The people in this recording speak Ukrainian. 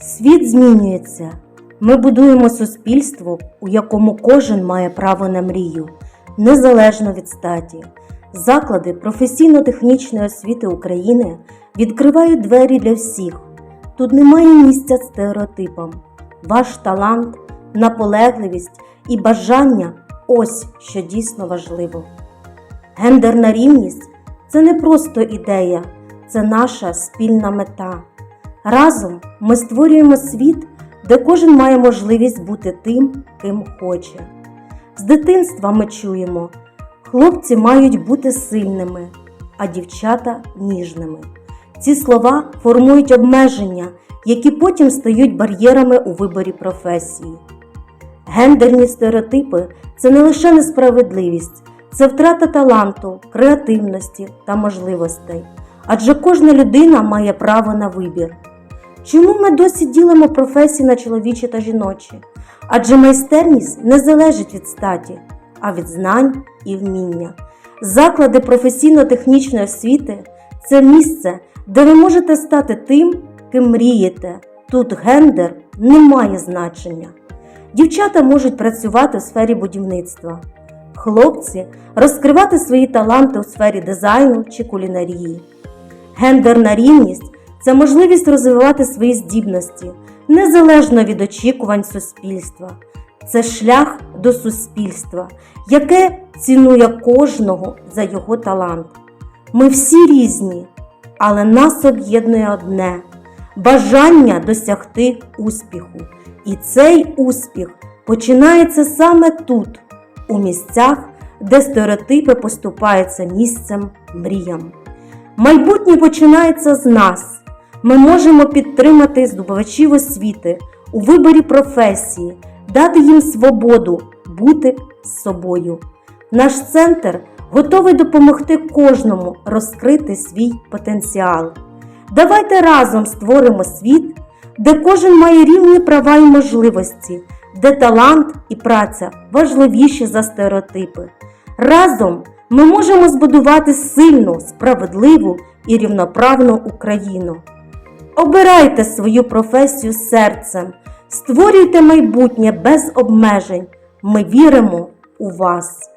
Світ змінюється. Ми будуємо суспільство, у якому кожен має право на мрію, незалежно від статі. Заклади професійно-технічної освіти України відкривають двері для всіх. Тут немає місця стереотипам. Ваш талант, наполегливість і бажання ось що дійсно важливо. Гендерна рівність це не просто ідея, це наша спільна мета. Разом ми створюємо світ, де кожен має можливість бути тим, ким хоче. З дитинства ми чуємо, хлопці мають бути сильними, а дівчата ніжними. Ці слова формують обмеження, які потім стають бар'єрами у виборі професії. Гендерні стереотипи це не лише несправедливість, це втрата таланту, креативності та можливостей. Адже кожна людина має право на вибір. Чому ми досі ділимо професії на чоловічі та жіночі? Адже майстерність не залежить від статі, а від знань і вміння. Заклади професійно-технічної освіти це місце, де ви можете стати тим, ким мрієте. Тут гендер не має значення. Дівчата можуть працювати у сфері будівництва, хлопці розкривати свої таланти у сфері дизайну чи кулінарії. Гендерна рівність це можливість розвивати свої здібності незалежно від очікувань суспільства. Це шлях до суспільства, яке цінує кожного за його талант. Ми всі різні, але нас об'єднує одне бажання досягти успіху. І цей успіх починається саме тут, у місцях, де стереотипи поступаються місцем мріям. Майбутнє починається з нас. Ми можемо підтримати здобувачів освіти у виборі професії, дати їм свободу бути собою. Наш центр готовий допомогти кожному розкрити свій потенціал. Давайте разом створимо світ, де кожен має рівні права і можливості, де талант і праця важливіші за стереотипи. Разом ми можемо збудувати сильну, справедливу і рівноправну Україну. Обирайте свою професію серцем, створюйте майбутнє без обмежень. Ми віримо у вас.